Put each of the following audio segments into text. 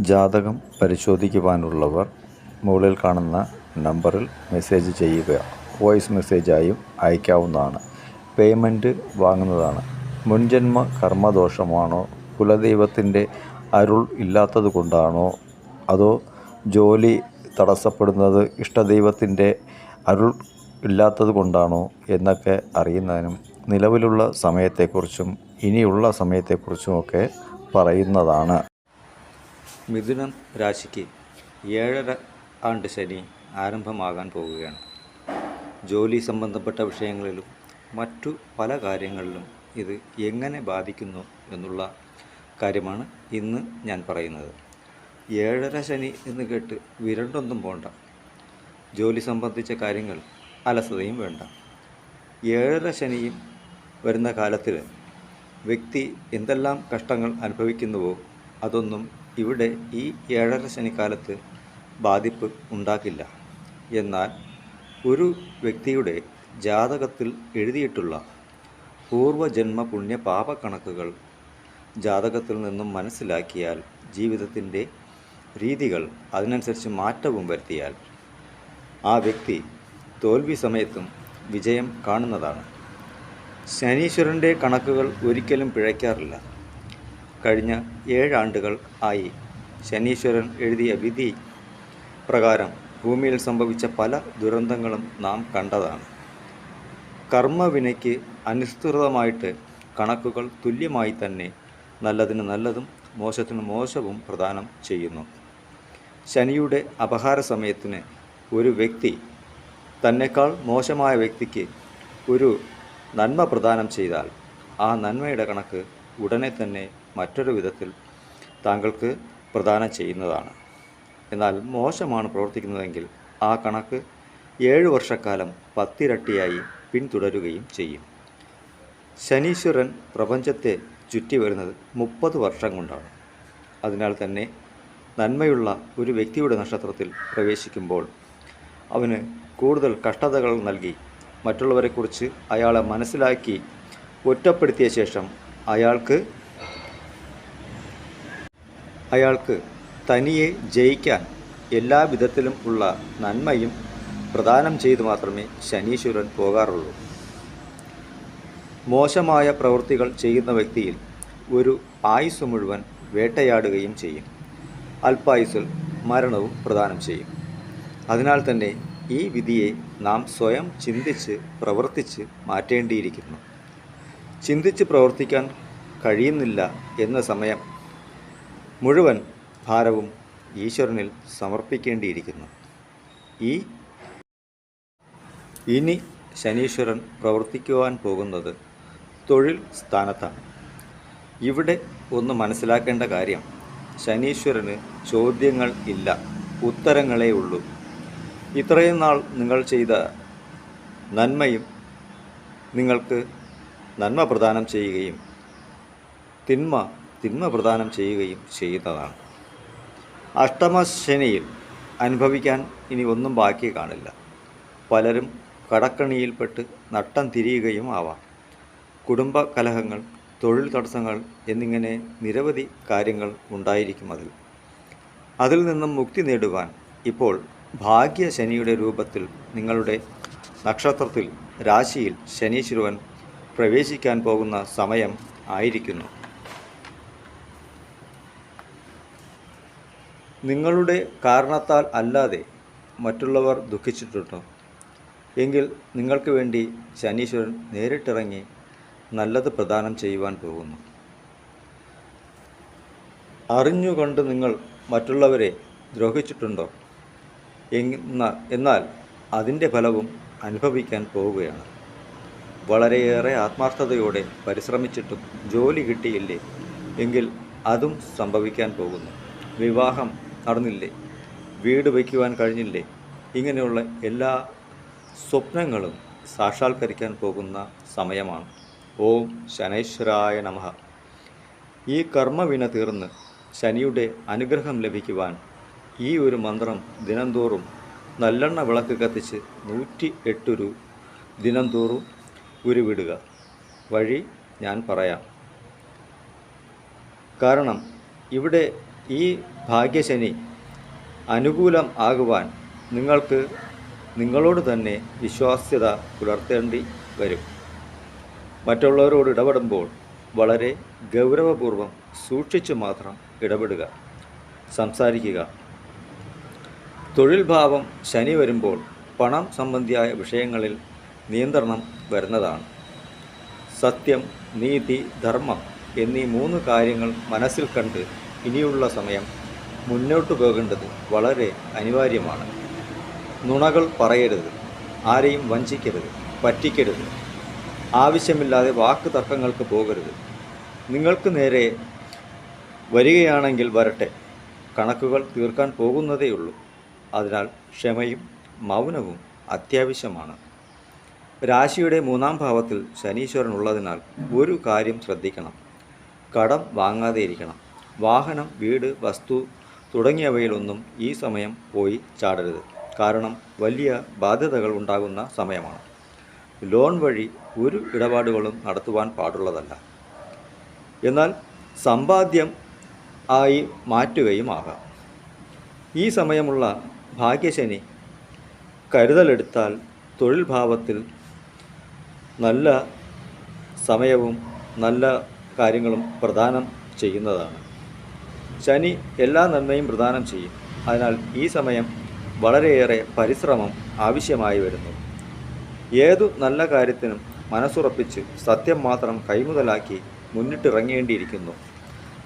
ജാതകം പരിശോധിക്കുവാനുള്ളവർ മുകളിൽ കാണുന്ന നമ്പറിൽ മെസ്സേജ് ചെയ്യുക. വോയിസ് മെസ്സേജായും അയക്കാവുന്നതാണ്. പേയ്മെന്റ് വാങ്ങുന്നതാണ്. മുൻജന്മ കർമ്മദോഷമാണോ? കുലദൈവത്തിന്റെ അരുൾ ഇല്ലാത്തത് കൊണ്ടാണോ അതോ ജോലി തടസ്സപ്പെടുന്നത് ഇഷ്ടദൈവത്തിന്റെ അരുൾ ഇല്ലാത്തത് കൊണ്ടാണോ എന്നൊക്കെ അറിയുന്നതിനും നിലവിലുള്ള സമയത്തെക്കുറിച്ചും ഇനിയുള്ള സമയത്തെക്കുറിച്ചുമൊക്കെ പറയുന്നതാണ്. മിഥുനം രാശിക്ക് ഏഴര ആണ്ട് ശനി ആരംഭമാകാൻ പോവുകയാണ് ജോലി സംബന്ധപ്പെട്ട വിഷയങ്ങളിലും മറ്റു പല കാര്യങ്ങളിലും ഇത് എങ്ങനെ ബാധിക്കുന്നു എന്നുള്ള കാര്യമാണ് ഇന്ന് ഞാൻ പറയുന്നത്. ഏഴര ശനി എന്ന് കേട്ട് വിരണ്ടൊന്നും പോണ്ട. ജോലി സംബന്ധിച്ച കാര്യങ്ങൾ അലസതയും വേണ്ട. ഏഴര ശനിയും വരുന്ന കാലത്തിൽ വ്യക്തി എന്തെല്ലാം കഷ്ടങ്ങൾ അനുഭവിക്കുന്നുവോ അതൊന്നും ഇവിടെ ഈ ഏഴര ശനിക്കാലത്ത് ബാധിപ്പ് ഉണ്ടാക്കില്ല എന്നാൽ ഒരു വ്യക്തിയുടെ ജാതകത്തിൽ എഴുതിയിട്ടുള്ള പൂർവജന്മ പുണ്യ പാപക്കണക്കുകൾ ജാതകത്തിൽ നിന്നും മനസ്സിലാക്കിയാൽ ജീവിതത്തിന്റെ രീതികൾ അതിനനുസരിച്ച് മാറ്റവും വരുത്തിയാൽ ആ വ്യക്തി തോൽവി സമയത്തും വിജയം കാണുന്നതാണ്. ശനീശ്വരന്റെ കണക്കുകൾ ഒരിക്കലും പിഴയ്ക്കാറില്ല. കഴിഞ്ഞ ഏഴാണ്ടുകൾ ആയി ശനീശ്വരൻ എഴുതിയ വിധി പ്രകാരം ഭൂമിയിൽ സംഭവിച്ച പല ദുരന്തങ്ങളും നാം കണ്ടതാണ്. കർമ്മവിനയ്ക്ക് അനുസൃതമായിട്ട് കണക്കുകൾ തുല്യമായി തന്നെ നല്ലതിന് നല്ലതും മോശത്തിന് മോശവും പ്രദാനം ചെയ്യുന്നു. ശനിയുടെ അപഹാര സമയത്തിന് ഒരു വ്യക്തി തന്നെക്കാൾ മോശമായ വ്യക്തിക്ക് ഒരു നന്മ പ്രദാനം ചെയ്താൽ ആ നന്മയുടെ കണക്ക് ഉടനെ തന്നെ മറ്റൊരു വിധത്തിൽ താങ്കൾക്ക് പ്രദാനം ചെയ്യുന്നതാണ്. എന്നാൽ മോശമാണ് പ്രവർത്തിക്കുന്നതെങ്കിൽ ആ കണക്ക് ഏഴ് വർഷക്കാലം പത്തിരട്ടിയായി പിന്തുടരുകയും ചെയ്യും. ശനീശ്വരൻ പ്രപഞ്ചത്തെ ചുറ്റി വരുന്നത് മുപ്പത് വർഷം കൊണ്ടാണ്. അതിനാൽ തന്നെ നന്മയുള്ള ഒരു വ്യക്തിയുടെ നക്ഷത്രത്തിൽ പ്രവേശിക്കുമ്പോൾ അവന് കൂടുതൽ കഷ്ടതകൾ നൽകി മറ്റുള്ളവരെക്കുറിച്ച് അയാളെ മനസ്സിലാക്കി ഒറ്റപ്പെടുത്തിയ ശേഷം അയാൾക്ക് അയാൾക്ക് തനിയെ ജയിക്കാൻ എല്ലാ വിധത്തിലും ഉള്ള നന്മയും പ്രദാനം ചെയ്തു മാത്രമേ ശനീശ്വരൻ പോകാറുള്ളൂ. മോശമായ പ്രവൃത്തികൾ ചെയ്യുന്ന വ്യക്തിയിൽ ഒരു ആയുസ് മുഴുവൻ വേട്ടയാടുകയും ചെയ്യും. അല്പായുസിൽ മരണവും പ്രദാനം ചെയ്യും. അതിനാൽ തന്നെ ഈ വിധിയെ നാം സ്വയം ചിന്തിച്ച് പ്രവർത്തിച്ച് മാറ്റേണ്ടിയിരിക്കുന്നു. ചിന്തിച്ച് പ്രവർത്തിക്കാൻ കഴിയുന്നില്ല എന്ന സമയം മുഴുവൻ ഭാരവും ഈശ്വരനിൽ സമർപ്പിക്കേണ്ടിയിരിക്കുന്നു. ഈ ഇനി ശനീശ്വരൻ പ്രവർത്തിക്കുവാൻ പോകുന്നത് തൊഴിൽ സ്ഥാനത്താണ്. ഇവിടെ ഒന്ന് മനസ്സിലാക്കേണ്ട കാര്യം ശനീശ്വരന് ചോദ്യങ്ങൾ ഇല്ല ഉത്തരങ്ങളേ ഉള്ളൂ. ഇത്രയും നാൾ നിങ്ങൾ ചെയ്ത നന്മയും നിങ്ങൾക്ക് നന്മ പ്രദാനം ചെയ്യുകയും തിന്മ തിന്മ പ്രദാനം ചെയ്യുകയും ചെയ്യുന്നതാണ് അഷ്ടമശനിയിൽ അനുഭവിക്കാൻ ഇനി ഒന്നും ബാക്കി കാണില്ല. പലരും കടക്കണിയിൽപ്പെട്ട് നട്ടം തിരിയുകയും ആവാം. കുടുംബ കലഹങ്ങൾ തൊഴിൽ തടസ്സങ്ങൾ എന്നിങ്ങനെ നിരവധി കാര്യങ്ങൾ ഉണ്ടായിരിക്കും അതിൽ. അതിൽ നിന്നും മുക്തി നേടുവാൻ ഇപ്പോൾ ഭാഗ്യ ശനിയുടെ രൂപത്തിൽ നിങ്ങളുടെ നക്ഷത്രത്തിൽ രാശിയിൽ ശനീശ്വരൻ പ്രവേശിക്കാൻ പോകുന്ന സമയം ആയിരിക്കുന്നു. നിങ്ങളുടെ കാരണത്താൽ അല്ലാതെ മറ്റുള്ളവർ ദുഃഖിച്ചിട്ടുണ്ടോ? എങ്കിൽ നിങ്ങൾക്ക് വേണ്ടി ശനീശ്വരൻ നേരിട്ടിറങ്ങി നല്ലത് പ്രദാനം ചെയ്യുവാൻ പോകുന്നു. അറിഞ്ഞുകൊണ്ട് നിങ്ങൾ മറ്റുള്ളവരെ ദ്രോഹിച്ചിട്ടുണ്ടോ? എന്ന എന്നാൽ അതിന്റെ ഫലവും അനുഭവിക്കാൻ പോവുകയാണ്. വളരെയേറെ ആത്മാർത്ഥതയോടെ പരിശ്രമിച്ചിട്ടും ജോലി കിട്ടിയില്ലേ? എങ്കിൽ അതും സംഭവിക്കാൻ പോകുന്നു. വിവാഹം നടന്നില്ലേ? വീട് വയ്ക്കുവാൻ കഴിഞ്ഞില്ലേ? ഇങ്ങനെയുള്ള എല്ലാ സ്വപ്നങ്ങളും സാക്ഷാത്കരിക്കാൻ പോകുന്ന സമയമാണ്. ഓം ശനൈശ്വരായ നമ. ഈ കർമ്മവിന തീർന്ന് ശനിയുടെ അനുഗ്രഹം ലഭിക്കുവാൻ ഈ ഒരു മന്ത്രം ദിനംതോറും നല്ലെണ്ണ വിളക്ക് കത്തിച്ച് നൂറ്റി എട്ടൊരു ദിനംതോറും ഉരുവിടുക. വഴി ഞാൻ പറയാം. കാരണം ഇവിടെ ഈ ഭാഗ്യശനി അനുകൂലം ആകുവാൻ നിങ്ങൾക്ക് നിങ്ങളോട് തന്നെ വിശ്വാസ്യത പുലർത്തേണ്ടി വരും. മറ്റുള്ളവരോട് ഇടപെടുമ്പോൾ വളരെ ഗൗരവപൂർവം സൂക്ഷിച്ചു മാത്രം ഇടപെടുക സംസാരിക്കുക. തൊഴിൽ ഭാവം ശനി വരുമ്പോൾ പണം സംബന്ധിയായ വിഷയങ്ങളിൽ നിയന്ത്രണം വരുന്നതാണ്. സത്യം നീതി ധർമ്മം എന്നീ മൂന്ന് കാര്യങ്ങൾ മനസ്സിൽ കണ്ട് ഇനിയുള്ള സമയം മുന്നോട്ട് പോകേണ്ടത് വളരെ അനിവാര്യമാണ്. നുണകൾ പറയരുത് ആരെയും വഞ്ചിക്കരുത് പറ്റിക്കരുത്. ആവശ്യമില്ലാതെ വാക്ക് തർക്കങ്ങൾക്ക് പോകരുത്. നിങ്ങൾക്ക് നേരെ വരികയാണെങ്കിൽ വരട്ടെ കണക്കുകൾ തീർക്കാൻ പോകുന്നതേയുള്ളൂ അതിനാൽ ക്ഷമയും മൗനവും അത്യാവശ്യമാണ്. രാശിയുടെ മൂന്നാം ഭാവത്തിൽ ശനീശ്വരൻ ഉള്ളതിനാൽ ഒരു കാര്യം ശ്രദ്ധിക്കണം. കടം വാങ്ങാതെ ഇരിക്കണം. വാഹനം വീട് വസ്തു തുടങ്ങിയവയിലൊന്നും ഈ സമയം പോയി ചാടരുത്. കാരണം വലിയ ബാധ്യതകൾ ഉണ്ടാകുന്ന സമയമാണ്. ലോൺ വഴി ഒരു ഇടപാടുകളും നടത്തുവാൻ പാടുള്ളതല്ല. എന്നാൽ സമ്പാദ്യം ആയി മാറ്റുകയും ആകാം. ഈ സമയമുള്ള ഭാഗ്യശനി കരുതലെടുത്താൽ തൊഴിൽ ഭാവത്തിൽ നല്ല സമയവും നല്ല കാര്യങ്ങളും പ്രദാനം ചെയ്യുന്നതാണ്. ശനി എല്ലാ നന്മയും പ്രദാനം ചെയ്യും. അതിനാൽ ഈ സമയം വളരെയേറെ പരിശ്രമം ആവശ്യമായി വരുന്നു. ഏതു നല്ല കാര്യത്തിനും മനസ്സുറപ്പിച്ച് സത്യം മാത്രം കൈമുതലാക്കി മുന്നിട്ടിറങ്ങേണ്ടിയിരിക്കുന്നു.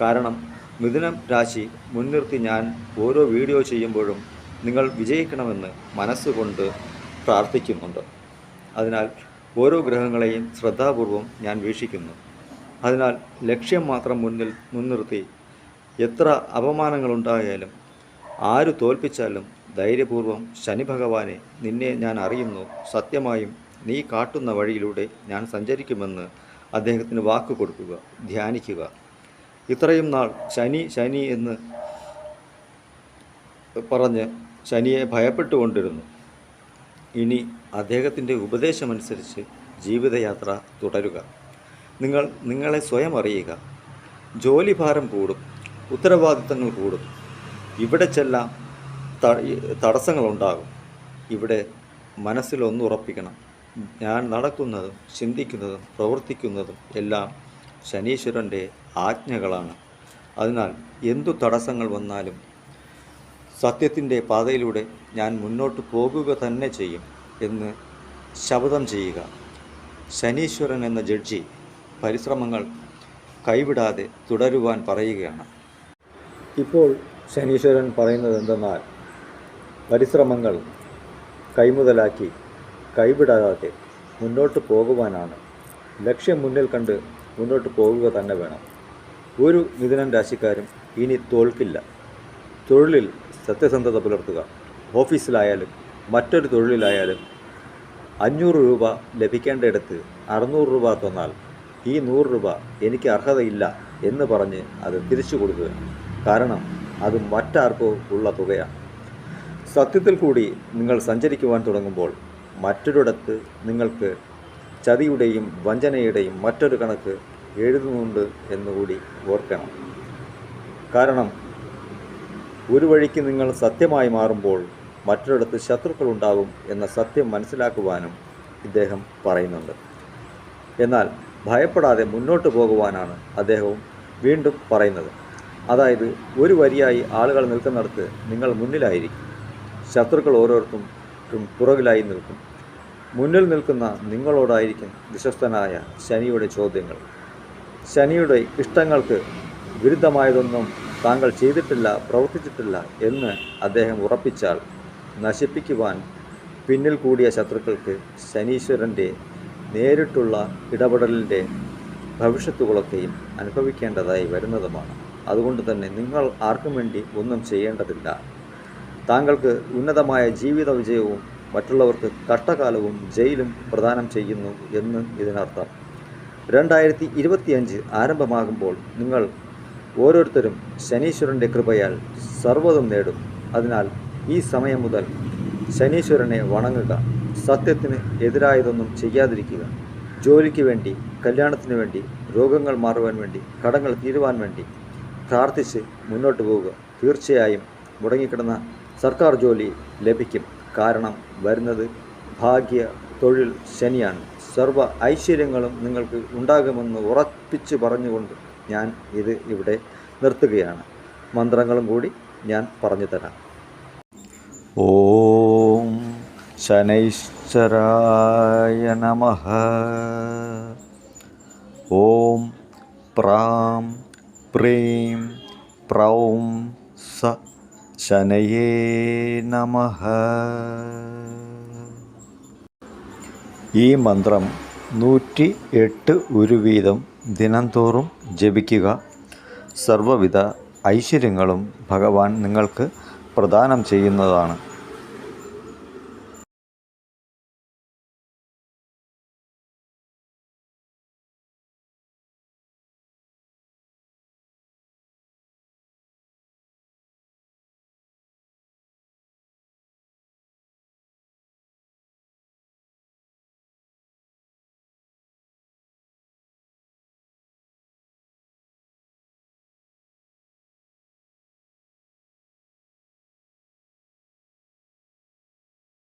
കാരണം മിഥുനം രാശി മുൻനിർത്തി ഞാൻ ഓരോ വീഡിയോ ചെയ്യുമ്പോഴും നിങ്ങൾ വിജയിക്കണമെന്ന് മനസ്സുകൊണ്ട് പ്രാർത്ഥിക്കുന്നുണ്ട്. അതിനാൽ ഓരോ ഗ്രഹങ്ങളെയും ശ്രദ്ധാപൂർവം ഞാൻ വീക്ഷിക്കുന്നു. അതിനാൽ ലക്ഷ്യം മാത്രം മുന്നിൽ മുൻനിർത്തി എത്ര അപമാനങ്ങളുണ്ടായാലും ആര് തോൽപ്പിച്ചാലും ധൈര്യപൂർവം ശനി ഭഗവാനെ നിന്നെ ഞാൻ അറിയുന്നു. സത്യമായും നീ കാട്ടുന്ന വഴിയിലൂടെ ഞാൻ സഞ്ചരിക്കുമെന്ന് അദ്ദേഹത്തിന് വാക്ക് കൊടുക്കുക ധ്യാനിക്കുക. ഇത്രയും നാൾ ശനി ശനി എന്ന് പറഞ്ഞ് ശനിയെ ഭയപ്പെട്ടുകൊണ്ടിരുന്നു. ഇനി അദ്ദേഹത്തിന്റെ ഉപദേശമനുസരിച്ച് ജീവിതയാത്ര തുടരുക. നിങ്ങൾ നിങ്ങളെ സ്വയം അറിയുക. ജോലിഭാരം കൂടും. ഉത്തരവാദിത്തങ്ങൾ കൂടും. ഇവിടെ ചെല്ലാം തടസ്സങ്ങളുണ്ടാകും. ഇവിടെ മനസ്സിലൊന്നുറപ്പിക്കണം ഞാൻ നടക്കുന്നതും ചിന്തിക്കുന്നതും പ്രവർത്തിക്കുന്നതും എല്ലാം ശനീശ്വരന്റെ ആജ്ഞകളാണ്. അതിനാൽ എന്തു തടസ്സങ്ങൾ വന്നാലും സത്യത്തിന്റെ പാതയിലൂടെ ഞാൻ മുന്നോട്ട് പോകുക തന്നെ ചെയ്യും എന്ന് ശപഥം ചെയ്യുക. ശനീശ്വരൻ എന്ന ജഡ്ജി പരിശ്രമങ്ങൾ കൈവിടാതെ തുടരുവാൻ പറയുകയാണ്. ഇപ്പോൾ ശനീശ്വരൻ പറയുന്നത് എന്തെന്നാൽ പരിശ്രമങ്ങൾ കൈമുതലാക്കി കൈവിടാതെ മുന്നോട്ട് പോകുവാനാണ്. ലക്ഷ്യം മുന്നിൽ കണ്ട് മുന്നോട്ട് പോകുക തന്നെ വേണം. ഒരു മിഥുനൻ രാശിക്കാരും ഇനി തോൽക്കില്ല. തൊഴിലിൽ സത്യസന്ധത പുലർത്തുക. ഓഫീസിലായാലും മറ്റൊരു തൊഴിലിലായാലും അഞ്ഞൂറ് രൂപ ലഭിക്കേണ്ടയിടത്ത് അറുന്നൂറ് രൂപ തന്നാൽ ഈ നൂറ് രൂപ എനിക്ക് അർഹതയില്ല എന്ന് പറഞ്ഞ് അത് തിരിച്ചു കൊടുക്കുക കാരണം അത് മറ്റാർക്കോ ഉള്ള തുകയാണ് സത്യത്തിൽ കൂടി നിങ്ങൾ സഞ്ചരിക്കുവാൻ തുടങ്ങുമ്പോൾ മറ്റൊരിടത്ത് നിങ്ങൾക്ക് ചതിയുടെയും വഞ്ചനയുടെയും മറ്റൊരു കണക്ക് എഴുതുന്നുണ്ട് എന്നുകൂടി ഓർക്കണം. കാരണം ഒരു വഴിക്ക് നിങ്ങൾ സത്യമായി മാറുമ്പോൾ മറ്റൊരിടത്ത് ശത്രുക്കളുണ്ടാവും എന്ന സത്യം മനസ്സിലാക്കുവാനും ഇദ്ദേഹം പറയുന്നുണ്ട്. എന്നാൽ ഭയപ്പെടാതെ മുന്നോട്ട് പോകുവാനാണ് അദ്ദേഹവും വീണ്ടും പറയുന്നത്. അതായത് ഒരു വരിയായി ആളുകൾ നിൽക്കുന്നിടത്ത് നിങ്ങൾ മുന്നിലായിരിക്കും. ശത്രുക്കൾ ഓരോരുത്തർക്കും പുറകിലായി നിൽക്കും. മുന്നിൽ നിൽക്കുന്ന നിങ്ങളോടായിരിക്കും വിശ്വസ്തനായ ശനിയുടെ ചോദ്യങ്ങൾ. ശനിയുടെ ഇഷ്ടങ്ങൾക്ക് വിരുദ്ധമായതൊന്നും താങ്കൾ ചെയ്തിട്ടില്ല പ്രവർത്തിച്ചിട്ടില്ല എന്ന് അദ്ദേഹം ഉറപ്പിച്ചാൽ നശിപ്പിക്കുവാൻ പിന്നിൽ കൂടിയ ശത്രുക്കൾക്ക് ശനീശ്വരന്റെ നേരിട്ടുള്ള ഇടപെടലിന്റെ ഭവിഷ്യത്തുകളൊക്കെയും അനുഭവിക്കേണ്ടതായി വരുന്നതുമാണ്. അതുകൊണ്ട് തന്നെ നിങ്ങൾ ആർക്കും വേണ്ടി ഒന്നും ചെയ്യേണ്ടതില്ല. താങ്കൾക്ക് ഉന്നതമായ ജീവിത വിജയവും മറ്റുള്ളവർക്ക് കഷ്ടകാലവും ജയിലും പ്രദാനം ചെയ്യുന്നു എന്ന് ഇതിനർത്ഥം. രണ്ടായിരത്തി ഇരുപത്തിയഞ്ച് ആരംഭമാകുമ്പോൾ നിങ്ങൾ ഓരോരുത്തരും ശനീശ്വരന്റെ കൃപയാൽ സർവതും നേടും. അതിനാൽ ഈ സമയം മുതൽ ശനീശ്വരനെ വണങ്ങുക സത്യത്തിന് എതിരായതൊന്നും ചെയ്യാതിരിക്കുക ജോലിക്ക് വേണ്ടി കല്യാണത്തിന് വേണ്ടി രോഗങ്ങൾ മാറുവാൻ വേണ്ടി കടങ്ങൾ തീരുവാൻ വേണ്ടി പ്രാർത്ഥിച്ച് മുന്നോട്ട് പോവുക തീർച്ചയായും മുടങ്ങിക്കിടന്ന സർക്കാർ ജോലി ലഭിക്കും. കാരണം വരുന്നത് ഭാഗ്യ തൊഴിൽ ശനിയാണ്. സർവ ഐശ്വര്യങ്ങളും നിങ്ങൾക്ക് ഉണ്ടാകുമെന്ന് ഉറപ്പിച്ച് പറഞ്ഞുകൊണ്ട് ഞാൻ ഇത് ഇവിടെ നിർത്തുകയാണ്. മന്ത്രങ്ങളും കൂടി ഞാൻ പറഞ്ഞു തരാം. ഓം ശനൈശ്വരായ നമ. ഓം പ്രാം പ്രീം പ്രൗം സ ശനയേ നമ ഈ മന്ത്രം നൂറ്റി എട്ട് ഒരു വീതം ദിനംതോറും ജപിക്കുക. സർവവിധ ഐശ്വര്യങ്ങളും ഭഗവാൻ നിങ്ങൾക്ക് പ്രദാനം ചെയ്യുന്നതാണ്.